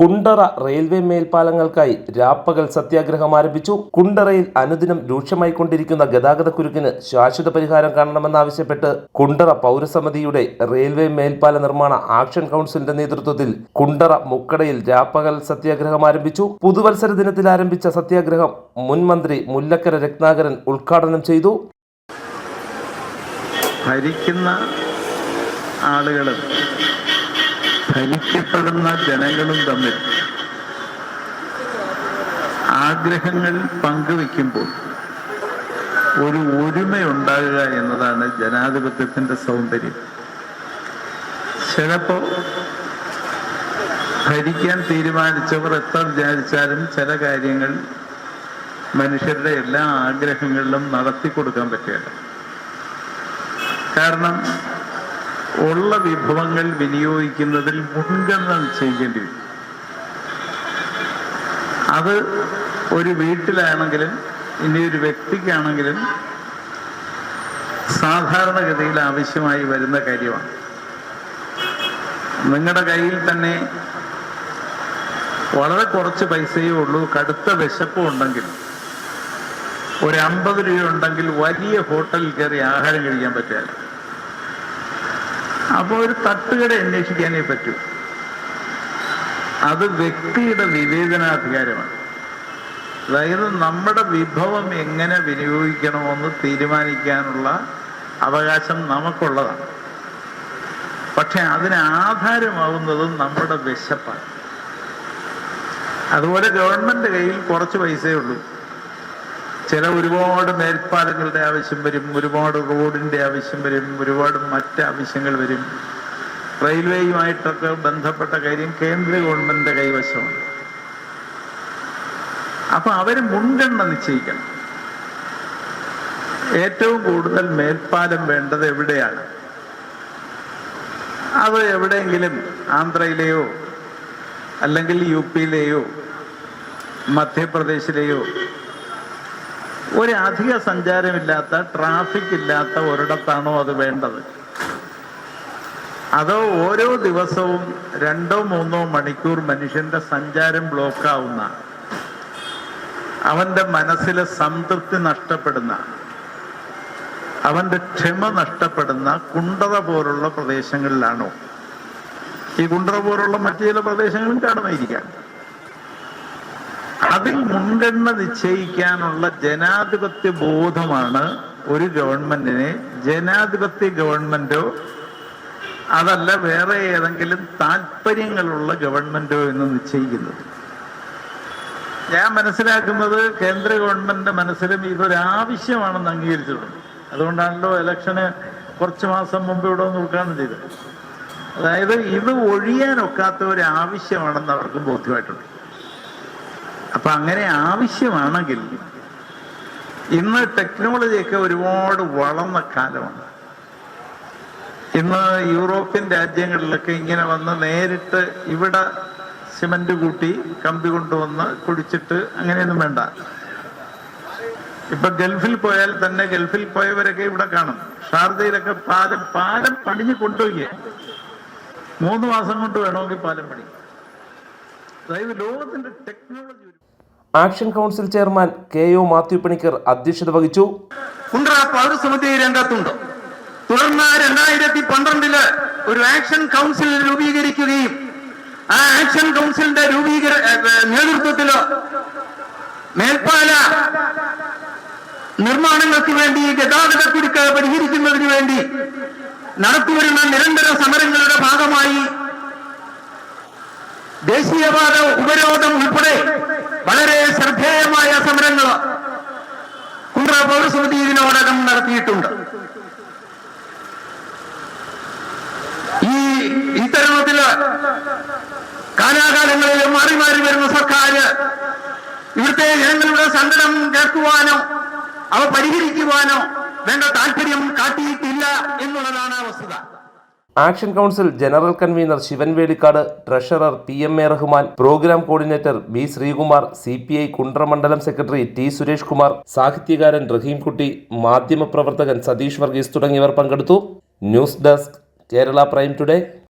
Kundara railway മേൽപ്പാലങ്ങൾക്കായി രാപ്പകൽ സത്യാഗ്രഹം ആരംഭിച്ചു. കുണ്ടറയിൽ അനുദിനം രൂക്ഷമായിക്കൊണ്ടിരിക്കുന്ന ഗതാഗത കുരുക്കിന് ശാശ്വത പരിഹാരം കാണണമെന്നാവശ്യപ്പെട്ട് കുണ്ടറ പൗരസമിതിയുടെ റെയിൽവേ മേൽപ്പാല നിർമ്മാണ ആക്ഷൻ കൗൺസിലിന്റെ നേതൃത്വത്തിൽ കുണ്ടറ മുക്കടയിൽ രാപ്പകൽ സത്യാഗ്രഹം ആരംഭിച്ചു. പുതുവത്സര ദിനത്തിൽ ആരംഭിച്ച സത്യാഗ്രഹം മുൻ മന്ത്രി മുല്ലക്കര രത്നാകരൻ ഉദ്ഘാടനം ചെയ്തു. ഭരിക്കുന്ന ആളുകളും ഭരിക്കപ്പെടുന്ന ജനങ്ങളും തമ്മിൽ ആഗ്രഹങ്ങൾ പങ്കുവെക്കുമ്പോൾ ഒരു ഒരുമയുണ്ടാകുക എന്നതാണ് ജനാധിപത്യത്തിന്റെ സൗന്ദര്യം. ചിലപ്പോ ഭരിക്കാൻ തീരുമാനിച്ചവർ എത്ര വിചാരിച്ചാലും ചില കാര്യങ്ങൾ മനുഷ്യരുടെ എല്ലാ ആഗ്രഹങ്ങളിലും നടത്തി കൊടുക്കാൻ പറ്റുകയില്ല. കാരണം ഉള്ള വിഭവങ്ങൾ വിനിയോഗിക്കുന്നതിൽ മുൻഗണന നിശ്ചയിക്കേണ്ടി വരും അത് ഒരു വീട്ടിലാണെങ്കിലും ഇനി ഒരു വ്യക്തിക്കാണെങ്കിലും സാധാരണഗതിയിൽ ആവശ്യമായി വരുന്ന കാര്യമാണ്. നിങ്ങളുടെ കയ്യിൽ തന്നെ വളരെ കുറച്ച് പൈസയേ ഉള്ളൂ കടുത്ത വിശപ്പും ഉണ്ടെങ്കിൽ ഒരു അമ്പത് രൂപ ഉണ്ടെങ്കിൽ വലിയ ഹോട്ടലിൽ കയറി ആഹാരം കഴിക്കാൻ പറ്റില്ല അപ്പോൾ ഒരു തട്ടുകട അന്വേഷിക്കാനേ പറ്റൂ. അത് വ്യക്തിയുടെ വിവേചനാധികാരമാണ്. അതായത് നമ്മുടെ വിഭവം എങ്ങനെ വിനിയോഗിക്കണമെന്ന് തീരുമാനിക്കാനുള്ള അവകാശം നമുക്കുള്ളതാണ്. പക്ഷെ അതിന് ആധാരമാവുന്നത് നമ്മുടെ വിശപ്പാണ്. അതുപോലെ ഗവൺമെന്റ് കയ്യിൽ കുറച്ച് പൈസയേ ഉള്ളൂ. ചില ഒരുപാട് മേൽപ്പാലങ്ങളുടെ ആവശ്യം വരും ഒരുപാട് റോഡിന്റെ ആവശ്യം വരും ഒരുപാട് മറ്റ് ആവശ്യങ്ങൾ വരും. റെയിൽവേയുമായിട്ടൊക്കെ ബന്ധപ്പെട്ട കാര്യം കേന്ദ്ര ഗവൺമെന്റിന്റെ കൈവശമാണ്. അപ്പൊ അവർ മുൻഗണന നിശ്ചയിക്കണം. ഏറ്റവും കൂടുതൽ മേൽപ്പാലം വേണ്ടത് എവിടെയാണ്? അത് എവിടെയെങ്കിലും ആന്ധ്രയിലെയോ അല്ലെങ്കിൽ യു പിയിലെയോ മധ്യപ്രദേശിലെയോ ഒരു അധിക സഞ്ചാരമില്ലാത്ത ട്രാഫിക് ഇല്ലാത്ത ഒരിടത്താണോ അത് വേണ്ടത്? അതോ ഓരോ ദിവസവും രണ്ടോ മൂന്നോ മണിക്കൂർ മനുഷ്യന്റെ സഞ്ചാരം ബ്ലോക്കാവുന്ന അവന്റെ മനസ്സിലെ സംതൃപ്തി നഷ്ടപ്പെടുന്ന അവന്റെ ക്ഷമ നഷ്ടപ്പെടുന്ന കുണ്ടറ പോലുള്ള പ്രദേശങ്ങളിലാണോ? ഈ കുണ്ടറ പോലുള്ള മറ്റു ചില പ്രദേശങ്ങളും കാണുമായിരിക്കാം അതിൽ മുൻഗണന നിശ്ചയിക്കാനുള്ള ജനാധിപത്യ ബോധമാണ് ഒരു ഗവൺമെന്റിനെ. ജനാധിപത്യ ഗവൺമെന്റോ അതല്ല വേറെ ഏതെങ്കിലും താല്പര്യങ്ങളുള്ള ഗവൺമെന്റോ എന്ന് നിശ്ചയിക്കുന്നത്. ഞാൻ മനസ്സിലാക്കുന്നത് കേന്ദ്ര ഗവൺമെന്റിന്റെ മനസ്സിലും ഇതൊരാവശ്യമാണെന്ന് അംഗീകരിച്ചിട്ടുണ്ട്. അതുകൊണ്ടാണല്ലോ ഇലക്ഷന് കുറച്ച് മാസം മുമ്പ് ഇവിടെ ഒന്ന് ഉദ്ഘാടനം ചെയ്തത്. അതായത് ഇത് ഒഴിയാനൊക്കാത്ത ഒരു ആവശ്യമാണെന്ന് അവർക്ക് ബോധ്യമായിട്ടുണ്ട്. അപ്പൊ അങ്ങനെ ആവശ്യമാണെങ്കിൽ ഇന്ന് ടെക്നോളജിയൊക്കെ ഒരുപാട് വളർന്ന കാലമാണ്. ഇന്ന് യൂറോപ്യൻ രാജ്യങ്ങളിലൊക്കെ ഇങ്ങനെ വന്ന് നേരിട്ട് ഇവിടെ സിമന്റ് കൂട്ടി കമ്പി കൊണ്ടുവന്ന് കുടിച്ചിട്ട് അങ്ങനെയൊന്നും വേണ്ട. ഇപ്പൊ ഗൾഫിൽ പോയാൽ തന്നെ ഗൾഫിൽ പോയവരൊക്കെ ഇവിടെ കാണും. ഷാർജയിലൊക്കെ പാലം പാലം പണിഞ്ഞ് കൊണ്ടുപോയി. മൂന്ന് മാസം കൊണ്ട് വേണമെങ്കിൽ പാലം പണി അതായത് ലോകത്തിന്റെ technology action council chairman K O Mathew Panicker അധ്യക്ഷത വഹിച്ചു. രംഗത്തുണ്ട്. തുടർന്ന് രണ്ടായിരത്തി പന്ത്രണ്ടിൽ ഒരു ആക്ഷൻ കൗൺസിൽ രൂപീകരിക്കുകയും ആ ആക്ഷൻ കൗൺസിലിന്റെ രൂപീകര നേതൃത്വത്തിൽ മേൽപ്പാല നിർമ്മാണങ്ങൾക്ക് വേണ്ടി ഗതാഗത കുരുക്ക് പരിഹരിക്കുന്നതിന് വേണ്ടി നടത്തിവരുന്ന നിരന്തര സമരങ്ങളുടെ ഭാഗമായി ദേശീയപാത ഉപരോധം ഉൾപ്പെടെ വളരെ ശ്രദ്ധേയമായ സമരങ്ങൾ കുണ്ട്ര പൗരസമിതി ഇതിനോടകം നടത്തിയിട്ടുണ്ട്. ഈ ഇത്തരത്തിൽ കാലാകാലങ്ങളിൽ മാറി മാറി വരുന്ന സർക്കാർ ഇവിടുത്തെ ജനങ്ങളുടെ സങ്കടം കേൾക്കുവാനോ അവ പരിഹരിക്കുവാനോ വേണ്ട താല്പര്യം കാട്ടിയിട്ടില്ല എന്നുള്ളതാണ് വസ്തുത action council general convener Shivan Velikkad treasurer P M A Rahman program coordinator B Sreekumar C P I കുണ്ട്രമണ്ഡലം secretary T Suresh Kumar സാഹിത്യകാരൻ റഹീംകുട്ടി മാധ്യമപ്രവർത്തകൻ സതീഷ് വർഗീസ് തുടങ്ങിയവർ പങ്കെടുത്തു. News desk Kerala prime today.